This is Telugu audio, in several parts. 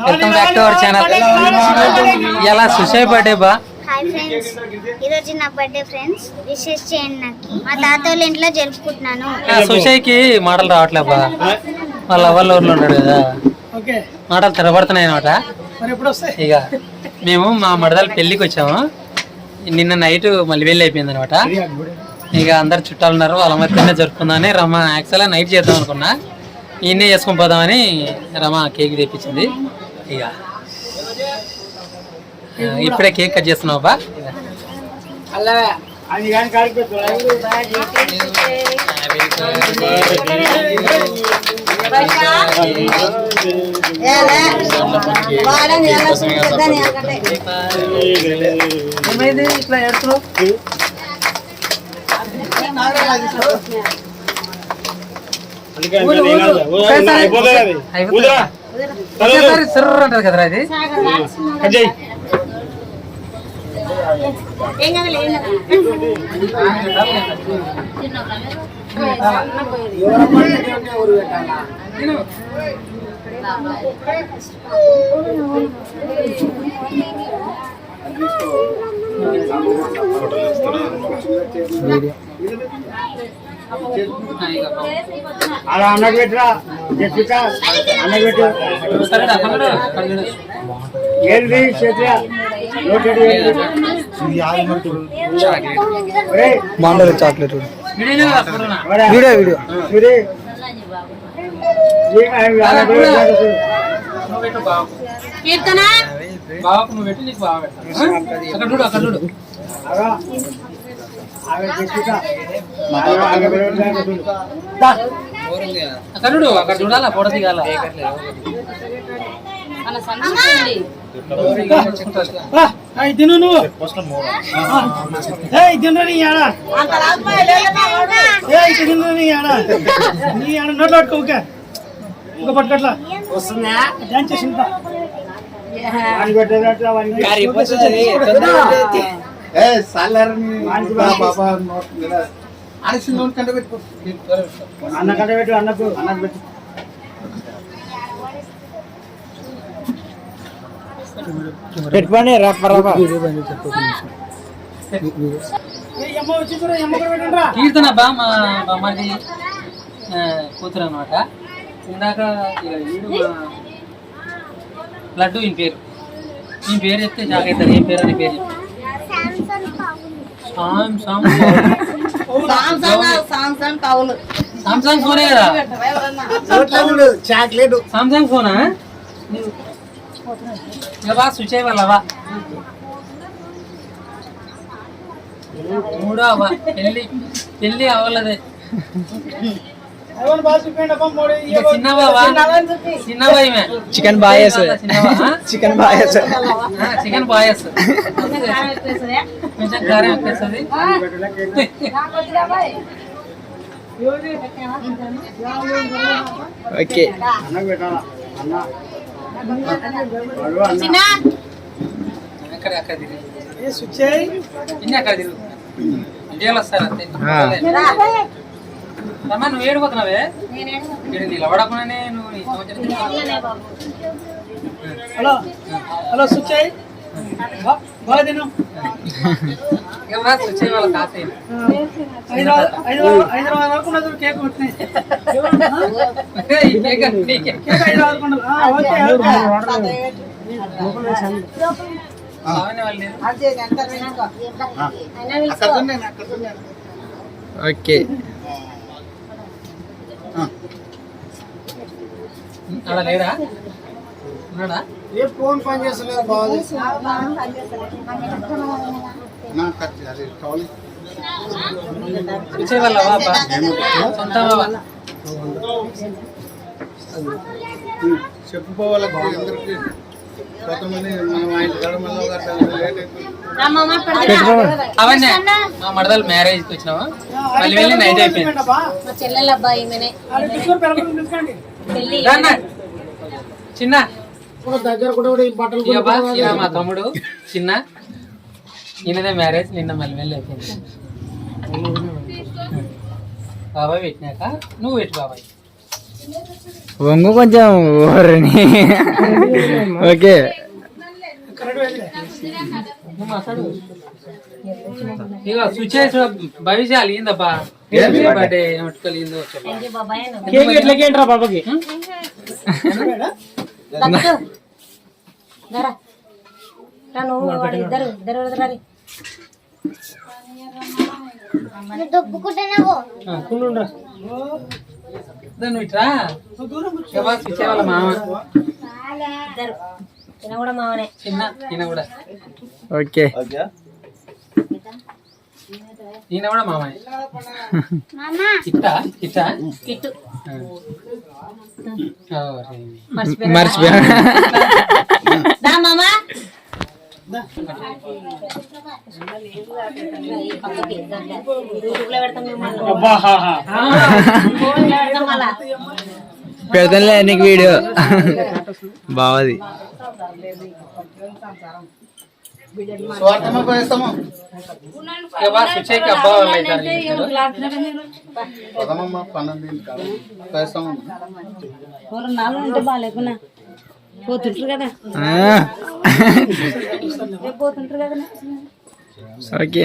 Welcome back to our channel ఇలా సుషయ్ బర్త్డే బా? హాయ్ ఫ్రెండ్స్ ఈరోజు నా బర్త్డే ఫ్రెండ్స్ విషెస్ చేయండి నాకు మా తాత వాళ్ళ ఇంట్లో జరుపుకుంటున్నాను. సుషయ్కి మాటలు రావట్లే బా. వాళ్ళ అవ్వల ఊర్లో ఉన్నాడు కదా. ఓకే. మాటలు తెరబడుతున్నాయి అనమాట ఇక మేము మా మడదల పెళ్ళికి వచ్చాము. నిన్న నైట్ మళ్ళీ వెళ్ళి అయిపోయింది అనమాట ఇక అందరు చుట్టాలు ఉన్నారు వాళ్ళ మధ్యనే జరుపుకుందామని రమ యాక్చువల్గా నైట్ చేద్దాం అనుకున్నా. ఈయనే చేసుకొని పోదామని రమ కేక్ తెప్పించింది. ఇక ఇప్పుడే కేక్ కట్ చేస్తున్నావు బా ఇట్లా అయిపోతుందా? ఒకేసారి సిర్ర అంటది కదరా ఇది? అలా అన్నకు పెట్టురా? జస్విక అన్నకు పెట్టు. ఏంది చేతిరా బాగుంటుంది చాక్లెట్ వీడియో వీడియో అన్నకు పెట్టు. నువ్వు పెట్టు బావకు. బావకు నువ్వు పెట్టు నీకు. ఆ? అక్కడ చూడు అక్కడ చూడు. అక్కడ చూడు అక్కడ చూడాలా ఫోటో దిగాల? తిను నువ్వు. ఏయ్ తిను నీ ఆడ. ఏయ్ ఇది తిను నీ ఆడ. నీ ఆడ నోట్లో పట్టుకో ఊకే ఒక పట్టుకట్లా. వస్తుందా? డాన్స్ చేసి ఉంటా. అన్న కట్ట పెట్టు అన్నకు అన్నకు పెట్టు. పెట్టుకోండి కీర్తన బా బామ్మది కూతురు అనమాట ఇందాక ఇక వీడు మా లడ్డు ఈయన పేరు. ఈ పేరు చెప్తే అవుతారు ఏం పేరు అని పేరు చెప్పు. Sam Sam. సామ్సంగ్ ఫోనే కదా? చాక్లెట్. సామ్సంగ్ ఫోనా? బా స్విచ్ వాళ్ళవా మూడో అవ్వ పెళ్ళి. పెళ్ళి అవ్వలేదే. ఇక చిన్న బావా చిన్న బాయమే చికెన్ బాగా చేస్తుంది చిన్న బావ చికెన్ బాగా చేస్తుంది చికెన్ బాగా చేస్తుంది కొంచెం కారం ఎక్కేస్తుంది ఓకే. అన్నకు పెట్టాలా అన్న వాడు అన్న అక్కడ అక్కడ తిరుగు? ఏ స్విచ్ అయ్యి ఇన్ని అక్కడ తిరుగు. ఇండియాలో వస్తారు? అంతే రమ్మా నువ్వు ఏడిపోతున్నావే? ఇక్కడ నిలబడకుండానే నువ్వు తిరుగుతున్నావు. హలో హలో స్విచ్ అయ్యి బా- బాగా తిను. ఇక బా స్విచ్ అయ్యి వాళ్ళ తాతయ్య. హైదరాబాద్ వరకు ఉన్నది కేక్ వచ్చినాయి కేక్ హైదరాబాద్ వరకు. ఓకే అక్కడ లేరా ఉన్నాడా? ఏ ఫోన్ పని చేస్తలేదు బాగా స్విచ్ అయ్యి వాళ్ళ బాబా సొంత బాబా చెప్పుకోవాలి అందరికి. కొంతమంది మనం ఆయన అట్లా లేట్ అయిపోయింది అవన్నీ. మా మడదలు మ్యారేజ్కి వచ్చినావా? మళ్ళీ వెళ్ళి నైట్ అయిపోయింది. మా చెల్లెల అబ్బాయి. చిన్న. దగ్గర మా తమ్ముడు చిన్న. ఈయనదే మ్యారేజ్ నిన్న మళ్ళీ వెళ్ళి అయిపోయింది. బాబాయ్ పెట్టినాక నువ్వు పెట్టు బాబాయ్. వంగు కొంచెం ఓరని. ఓకే. ఇక స్విచ్ చేసి భవిష్యాలు ఏందబ్బా బర్త్డే? మట్టుకలు ఏందో కేక్ ఎట్లకి ఏంట్రా ఇద్దరు దొబ్బుకుంటున్నావు ఇట్రా? మామ. ఓకే. ఈయన కూడా మామయ్య మామ. ఇట్టా ఇట్టా కిట్టు ఆ. ఓ, రే. మర్చిపోయినా మర్చిపోయా పెడతాం పెడతానులే నీకు వీడియో. బావది. కదా. పోతుంటారు కదా. ఓకే.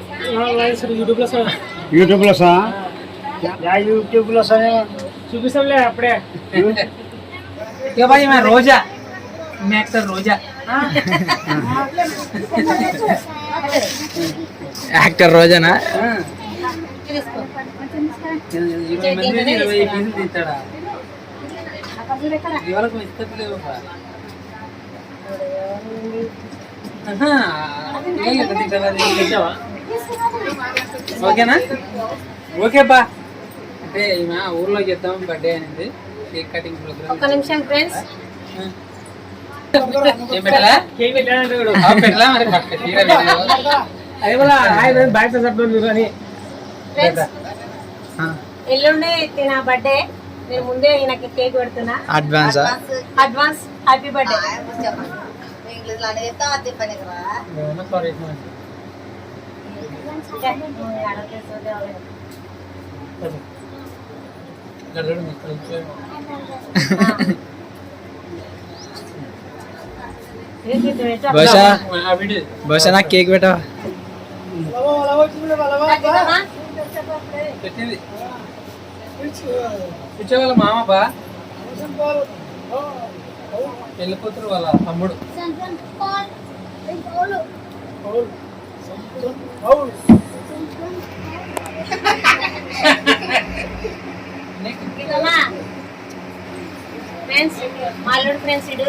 యూట్యూబ్లో యూట్యూబ్లో సా యూట్యూబ్లో సా చూపిస్తాంలే అప్పుడే ఇక బా, ఈమె రోజా మీ యాక్టర్ రోజా యాక్టర్ రోజనా తీసుకో ఓకేనా? ఓకే బా అంటే ఈమె ఊర్లో చేద్దాం బర్త్డే అనేది. Cake cutting program. ఒక్క నిమిషం ఫ్రెండ్స్. ఎల్లుండి తిన బర్త్డే నేను ముందే ఈయనకి కేక్ పెడుతున్నా. అడ్వాన్సా అడ్వాన్స్ హ్యాపీ బర్త్డే ఏమన్నా sorry చెప్పమని. ఇక్కడ చూడు, ఇక్కడ కూర్చో. బహుశా బహుశా నాకు కేక్ పెట్టవా వాళ్ళ మామ బా వాళ్ళ తమ్ముడు ఫ్రెండ్స్ మా అల్లుడు ఫ్రెండ్స్ ఇడు.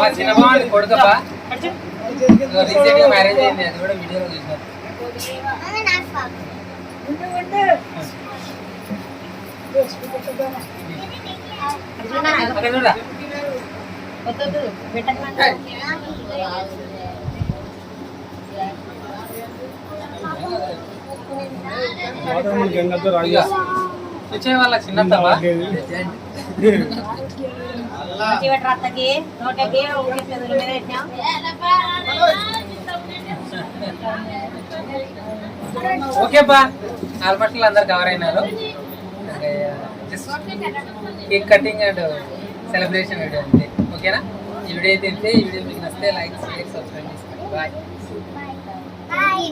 మా చిన్న బావ కొడుకబ్బా రీసెంట్గా మ్యారేజ్ అయింది. అది కూడా వీడియోలో చూసాను. అక్కడ చూడా ఇక కూర్చో వాళ్ళ చిన్నత్తమ్మా నోటకి ఊరికి మీద పెట్టినాం ఓకే బా ఆల్మోస్ట్ అందరు కవర్ అయినారు. Cake cutting and celebration video అంతే. ఓకేనా? ఈ వీడియో అయితే ఈ వీడియో మీకు నచ్చితే లైక్ షేర్ సబ్స్క్రైబ్ చేసుకోండి. బాయ్. బాయ్